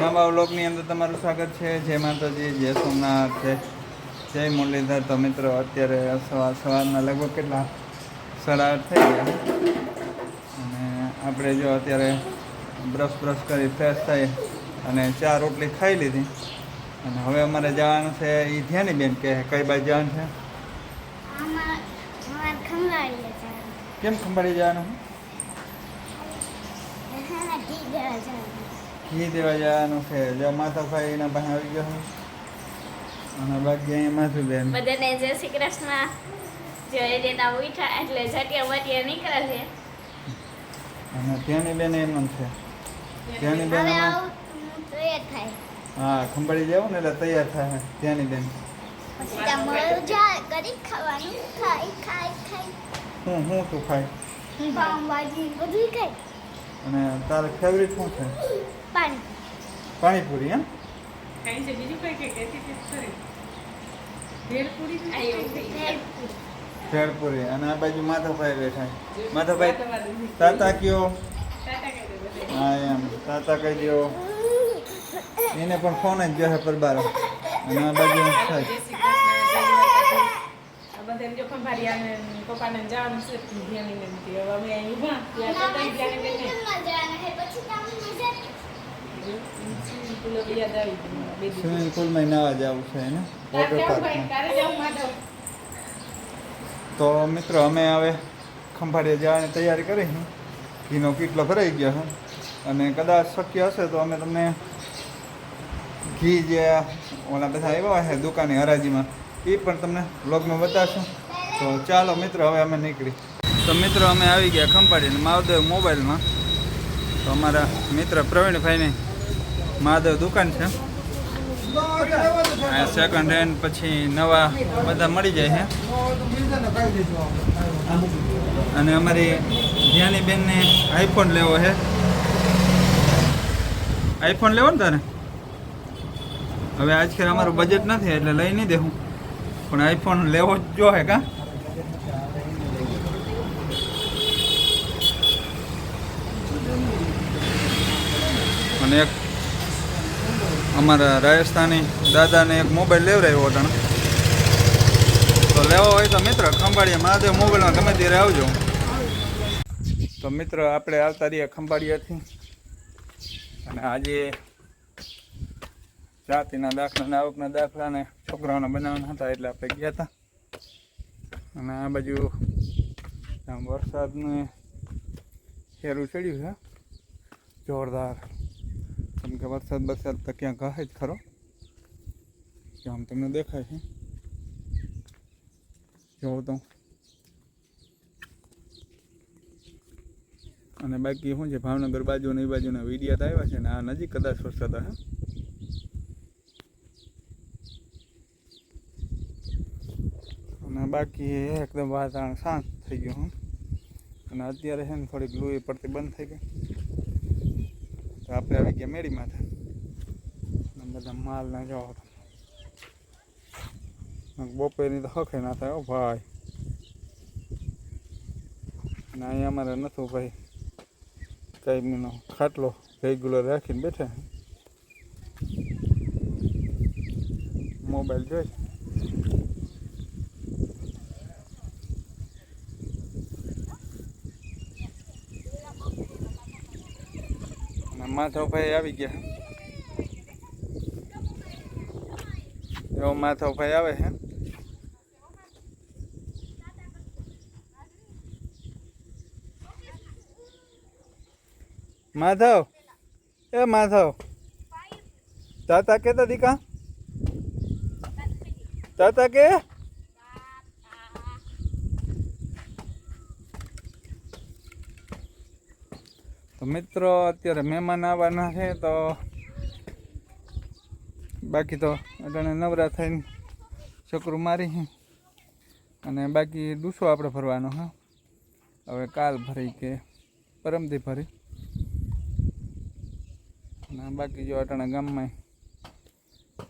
નવા વ્લોગની અંદર તમારું સ્વાગત છે. જય માતાજી જય સોમનાથ જય જય મુરલીધર. તો મિત્રો અત્યારે સવાર સવારના લગભગ કેટલા? સાડા આઠ થઈ ગયા. અને આપણે જો અત્યારે બ્રશ બ્રશ કરી ફ્રેશ થઈ અને ચા રોટલી ખાઈ લીધી. અને હવે અમારે જવાનું છે એ ધ્યાની બેન કે કઈ બાજુ જવાનું છે? કેમ ખંભાળી જવાનું. ઘી દેવા જવાનું છે? જો માતાભાઈ એના પાસે આવી ગયો અને બાકી અહીંયા માથું બેન બધાને જય શ્રી કૃષ્ણ. જો એ દેતા ઉઠા એટલે જટિયા બટિયા નીકળે છે. અને ત્યાંની બેન એમ છે ત્યાંની બેન તૈયાર થાય. હા ખંભાળી જાવ ને એટલે તૈયાર થાય. ત્યાંની બેન હું હું તું ખાય? બધું ખાઈ અને તારે ફેવરિટ શું છે? પાણીપુરી. પાણીપુરી એમ? કઈ છે બીજું કઈ કે ભેળપૂરી અને આ બાજુ માધવભાઈ બેઠા માધવભાઈ. તાતા કયો. હા એમ. તાતા કહી દો. એને પણ ફોન જ જોશે પર બાર અને આ બાજુ થાય પપ્પાને જવાનું છે ધ્યાનીને એમ હવે અમે અહીં ઊભા ત્યાં તો મજા જો, સ્વિમિંગ પુલમાં નાવા જવું છે એને વોટર પાર્કમાં? તો મિત્રો અમે હવે ખંભાળીએ જવાની તૈયારી કરી છે ઘીનો કેટલો ભરાઈ ગયો છે અને કદાચ શક્ય હશે તો અમે તમને ઘી જે ઓલા બધા આવ્યા છે દુકાને હરાજીમાં એ પણ તમને બ્લોગમાં બતાવશું. તો ચાલો મિત્ર, હવે અમે નીકળી. તો મિત્રો, અમે આવી ગયા ખંભાળીને મહાદેવ મોબાઈલમાં. તો અમારા મિત્ર પ્રવીણભાઈની મહાદેવ દુકાન છે. સેકન્ડ હેન્ડ પછી નવા બધા મળી જાય છે. અને અમારી ધ્યાની બેનને આઈફોન લેવો છે. આઈફોન લેવો ને તારે? હવે આજકાલ અમારું બજેટ નથી, એટલે લઈ નહીં દેવું. પણ આઈફોન લેવો જ જો હે કા? અને એક અમારા રાજસ્થાની દાદાને એક મોબાઈલ લેવડાવ્યો અટાણે તો લેવો હોય તો મિત્ર ખંભાળિયા મહાદેવ મોબાઈલમાં ગમે ત્યારે આવજો. તો મિત્ર, આપણે આવતા રહ્યા ખંભાળિયાથી. અને આજે જાતિના દાખલા ને આવકના દાખલાને, છોકરાઓને બનાવવાના હતા એટલે આપણે ગયા હતા. અને આ બાજુ વરસાદને ખેરું ચડ્યું છે. જોરદાર. કેમ કે વરસાદ વરસાદ તો ક્યાં કહે જ ખરો કે આમ તમને દેખાય છે જોઉં તો અને બાકી શું છે ભાવનગર બાજુ ને એ બાજુના વિડીયા તો આવ્યા છે ને આ નજીક કદાચ વરસાદ હે અને બાકી એકદમ વાતાવરણ શાંત થઈ ગયું, હું. અને અત્યારે છે ને થોડીક લુઈ પડતી બંધ થઈ ગઈ. આપણે આવી ગયા મેળી માથે બધા માલ ના જાઓ બપોરની તો હખે ના થાય ભાઈ. ના અહીંયા અમારે નથું ભાઈ કાયમીનો ખાટલો રેગ્યુલર રાખીને બેઠા મોબાઈલ જોઈ. માધવભાઈ આવી ગયા એવો માધવભાઈ આવે છે માધવ, એ માધવ. તાતા કે દીકા? તાતા કે? તો મિત્રો, અત્યારે મહેમાન આવવાના છે, તો બાકી તો અટાણે નવરા થઈને છોકરું મારી અને બાકી ડૂસો આપણે ભરવાનો, હા. હવે કાલ ભરી કે પરમથી ભરી. અને બાકી જો અટાણા ગામમાં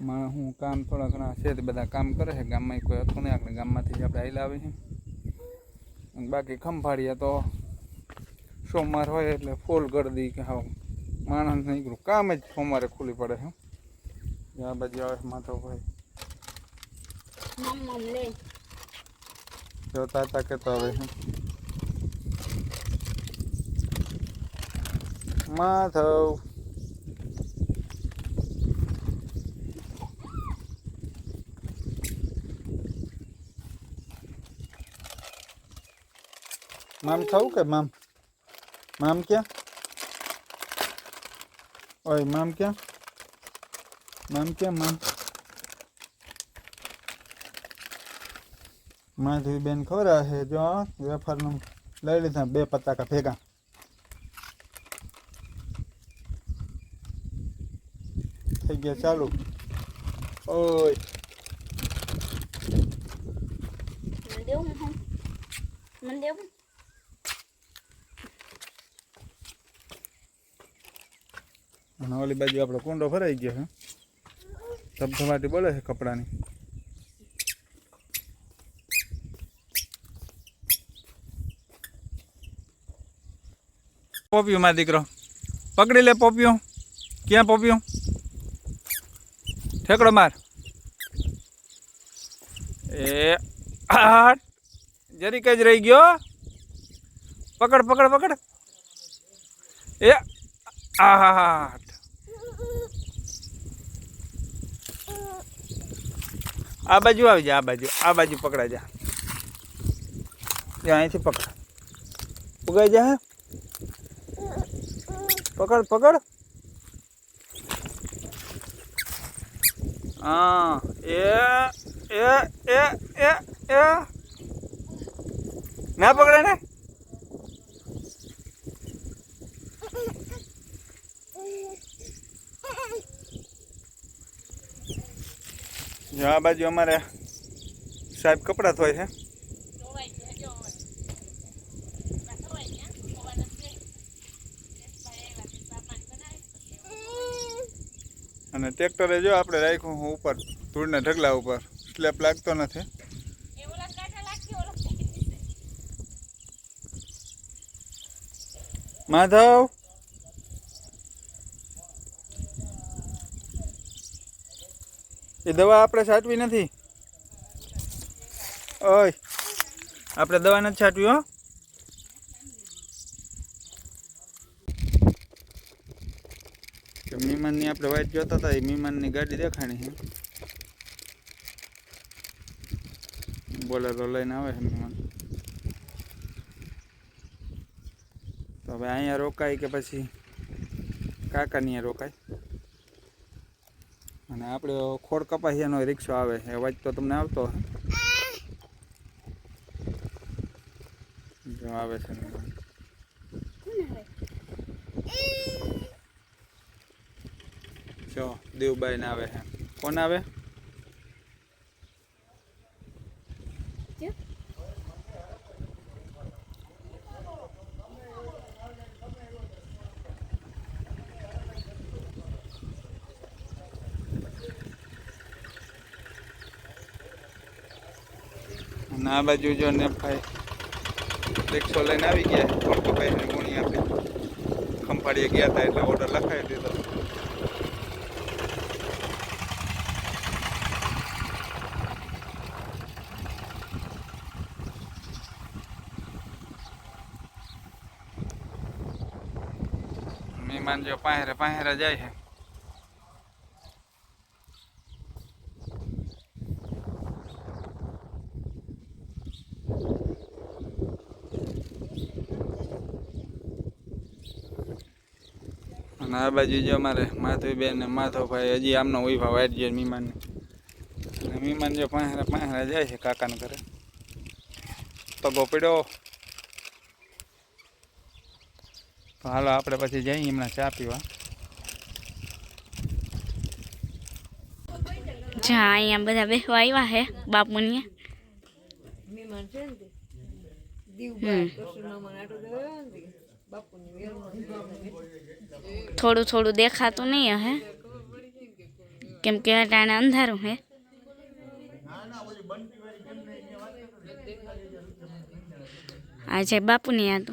માણસ હું કામ થોડા ઘણા છે તે બધા કામ કરે છે. ગામમાં કોઈ હતું નહીં, આપણે ગામમાંથી જ આપણે આવેલા આવી છે અને બાકી ખંભાળીએ તો સોમવાર હોય એટલે ફૂલ કરી દઈ કે હા માણસ નીકળું કામ જ સોમવારે ખુલ્લી પડે છે આ બાજુ આવે માથો ભાઈ જોતા હતા કે તો હવે માધવ. મામ થવું કે મામ? મામ ક્યાં ઓય મામ ક્યાં મામ ક્યાં મામ માધવી બેન ખવરા છે જો વેફરનું લઈ લીધા બે પતાકા ભેગા થઈ ગયા ચાલુ ઓય મને દેવું હું મને દેવું અને ઓલી બાજુ આપણો કુંડો ભરાઈ ગયો છે. ધબધબાટી બોલે છે કપડાની. પોપિયું માં દીકરો. પકડી લે પોપિયું. ક્યાં પોપિયું? ઠેકડો માર. એ આ જરીક જ રહી ગયો. પકડ પકડ પકડ. એ આ. આ બાજુ આવી જા, આ બાજુ. આ બાજુ પકડા જા. અહીંથી પકડ. ઉગાઈ જા, હે? પકડ પકડ. હા એ એ એ એ. ના પકડે ને? આ બાજુ અમારે સાહેબ કપડાં ધોય છે. અને ટ્રેક્ટરે જો આપણે રાખ્યું હું ઉપર, ધૂળના ઢગલા ઉપર. સ્લેપ લાગતો નથી. માધવ! એ દવા આપણે છાંટવી નથી. ઓય, આપણે દવા નથી છાંટવી, હો. મીમાનની આપણે વાઈટ જોતા હતા, એ મીમાનની ગાડી દેખાણી છે. બોલેરો લઈને આવે છે મીમાન તો હવે અહીંયા રોકાય કે પછી કાકાની રોકાય? અને આપણે ખોડ કપાસિયાનો રિક્ષો આવે એ અવાજ તો તમને આવતો જો આવે છે જો દેવબાઈ ને આવે છે. કોણ આવે? અને આ બાજુ જો ને ભાઈ રિક્ષો લઈને આવી ગયા. કપાઈ ગુણી આપણે ખંભાળીએ ગયા હતા એટલે ઓર્ડર લખાવી દીધો. મહેમાન જો પાહેરે પાહેરે જાય છે. આ બાજુ જો અમારે માધવીબેન ને માધવભાઈ હજી આમનો ઊભા વાઈટ જાય મીમાન અને મીમાન જો પાંહરે પાહેરા જાય છે કાકાને ઘરે. પગો ગોપીડો તો હાલો આપણે પછી જઈએ હમણાં ચા પીવા. જા અહીંયા બધા બેસવા આવ્યા બાપુની છે ને તે? હમ. દીવબાઈ કૃષ્ણમામાં આટો દેવાયો ને તે બાપુની વેરમાં થોડું થોડું દેખાતું નહીં હે કેમ કે અટાણે અંધારું હે આજે બાપુની યાદ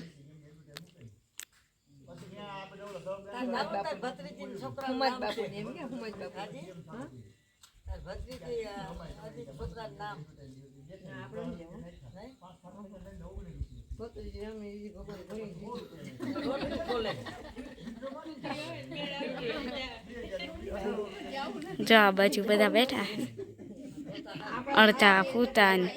હુમત બાપુ એમ કે હુમત બાપુ હા? ભત્રીજી અમે ઈ ખબર ભણી દીધી. જો આ બાજુ બધા બેઠા અડધા ફૂતા ને